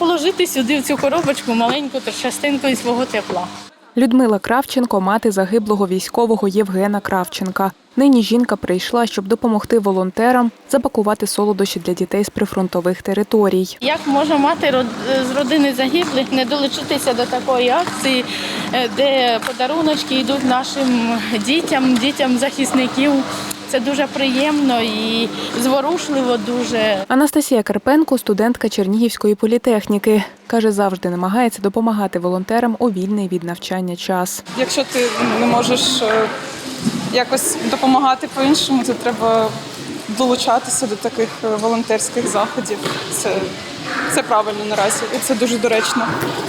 положити сюди в цю коробочку маленьку частинку із свого тепла. Людмила Кравченко мати загиблого військового Євгена Кравченка. Нині жінка прийшла, щоб допомогти волонтерам запакувати солодощі для дітей з прифронтових територій. Як може мати з родини загиблих не долучитися до такої акції, е, де подаруночки йдуть нашим дітям, дітям захисників? Це дуже приємно і зворушливо дуже. Анастасія Карпенко, студентка Чернігівської політехніки, каже, завжди намагається допомагати волонтерам у вільний від навчання час. Якщо ти не можеш е, якось допомагати по-іншому, то треба долучатися до таких е, волонтерських заходів. Це, це правильно наразі, і це дуже доречно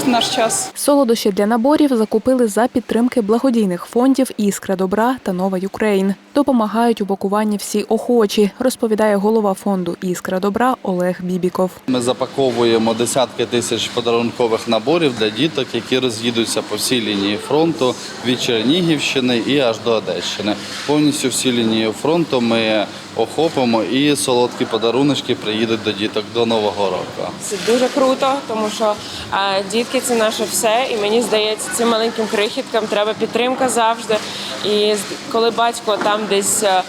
в наш час. Солодощі для наборів закупили за підтримки благодійних фондів Іскра добра та Нова Юкрейн. Допомагають у пакуванні всі охочі, розповідає голова фонду Іскра добра Олег Бібіков. Ми запаковуємо десятки тисяч подарункових наборів для діток, які роз'їдуться по всій лінії фронту від Чернігівщини і аж до Одещини. Повністю всі лінії фронту ми охопимо і солодкі подаруночки приїдуть до діток до Нового року. Це дуже круто, тому що е, дітки це наше все, і мені здається, цим маленьким крихіткам треба підтримка завжди. І коли батько там десь е,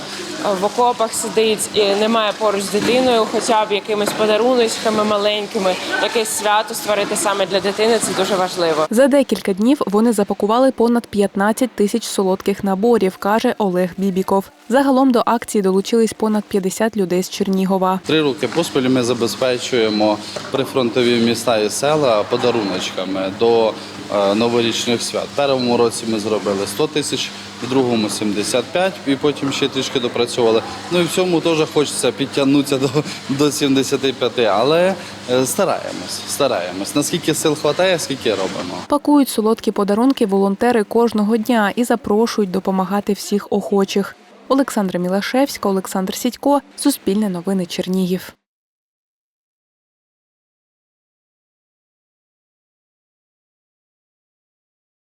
в окопах сидить і немає поруч з дитиною, хоча б якимись подаруночками маленькими, якесь свято створити саме для дитини, це дуже важливо. За декілька днів вони запакували понад 15 тисяч солодких наборів, каже Олег Бібіков. Загалом до акції долучились понад 50 людей з Чернігова. Три роки поспіль ми забезпечуємо прифронтові міста і села подаруночками до е, новорічних свят. В першому році ми зробили 100 тисяч, в другому 75, і потім ще трішки допрацьовували. Ну і в цьому теж хочеться підтягнутися до, до 75, але е, стараємось, стараємось. Наскільки сил вистачає, скільки робимо. Пакують солодкі подарунки волонтери кожного дня і запрошують допомагати всіх охочих. Олександра Мілашевська, Олександр Сідько, Суспільне новини Чернігів.